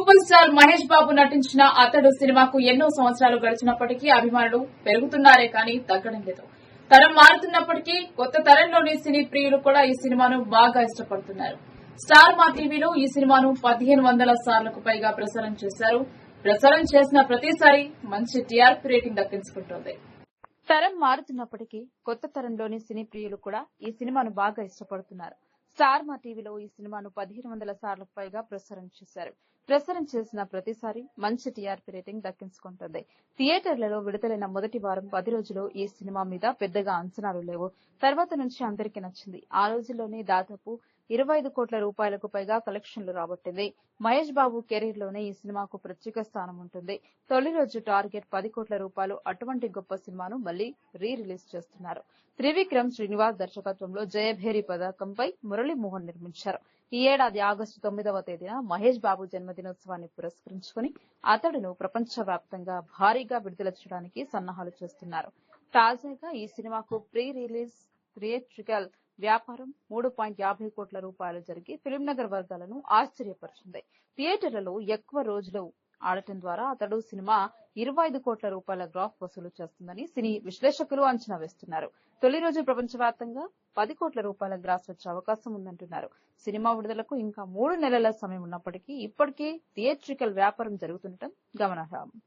మహేష్ బాబు నటించిన అతడు సినిమాకు ఎన్నో సంవత్సరాలు గడిచినప్పటికీ అభిమానులు పెరుగుతున్నారే కానీ తగ్గడం లేదు. తరం మారుతున్నప్పటికీ కొత్త తరంలోని సినీ ప్రియులు కూడా ఈ సినిమాను బాగా ఇష్టపడుతున్నారు. స్టార్ మా టీవీలో ఈ సినిమాను పదిహేను వందల సార్లకు పైగా ప్రసారం చేశారు. ప్రసారం చేసిన ప్రతిసారి మంచి టీఆర్పీ రేటింగ్ దక్కించుకుంటోంది. తరం మారుతున్నప్పటికీ కొత్త తరంలోని సినీ ప్రియులు కూడా ఈ సినిమాను బాగా ఇష్టపడుతున్నారు. స్టార్ మా టీవీలో ఈ సినిమాను పదిహేను వందల సార్లకు పైగా ప్రసారం చేశారు. ప్రసారం చేసిన ప్రతిసారి మంచి టీఆర్పీ రేటింగ్ దక్కించుకుంటుంది. థియేటర్లలో విడుదలైన మొదటి వారం పది రోజులు ఈ సినిమా మీద పెద్దగా అంచనాలు లేవు. తర్వాత నుంచి అందరికీ నచ్చింది. ఆ రోజుల్లోనే దాదాపు ఇరవై ఐదు కోట్ల రూపాయలకు పైగా కలెక్షన్లు రాబట్టింది. మహేష్ బాబు కెరీర్లోనే ఈ సినిమాకు ప్రత్యేక స్థానం ఉంటుంది. తొలి రోజు టార్గెట్ పది కోట్ల రూపాయలు. అటువంటి గొప్ప సినిమాను మళ్ళీ రీ రిలీజ్ చేస్తున్నారు. త్రివిక్రమ్ శ్రీనివాస్ దర్శకత్వంలో జయభేరి పథకంపై మురళీమోహన్ నిర్మించారు. ఈ ఏడాది ఆగస్టు తొమ్మిదవ తేదీన మహేష్ బాబు జన్మదినోత్సవాన్ని పురస్కరించుకుని అతడును ప్రపంచవ్యాప్తంగా భారీగా విడుదల చేయడానికి సన్నాహాలు చేస్తున్నారు. తాజాగా ఈ సినిమాకు ప్రీ రిలీజ్ థియేట్రికల్ వ్యాపారం మూడు పాయింట్ యాభై కోట్ల రూపాయలు జరిగి ఫిలింనగర్ వర్గాలను ఆశ్చర్యపరిచింది. థియేటర్లలో ఎక్కువ రోజులు ఆడటం ద్వారా అతడు సినిమా ఇరవై ఐదు కోట్ల రూపాయల గ్రాఫ్ వసూలు చేస్తుందని సినీ విశ్లేషకులు అంచనా వేస్తున్నారు. తొలి రోజు ప్రపంచవ్యాప్తంగా పది కోట్ల రూపాయల గ్రాస్ వచ్చే అవకాశం ఉందంటున్నారు. సినిమా విడుదలకు ఇంకా మూడు నెలల సమయం ఉన్నప్పటికీ ఇప్పటికే థియేట్రికల్ వ్యాపారం జరుగుతుండటం గమనార్హం.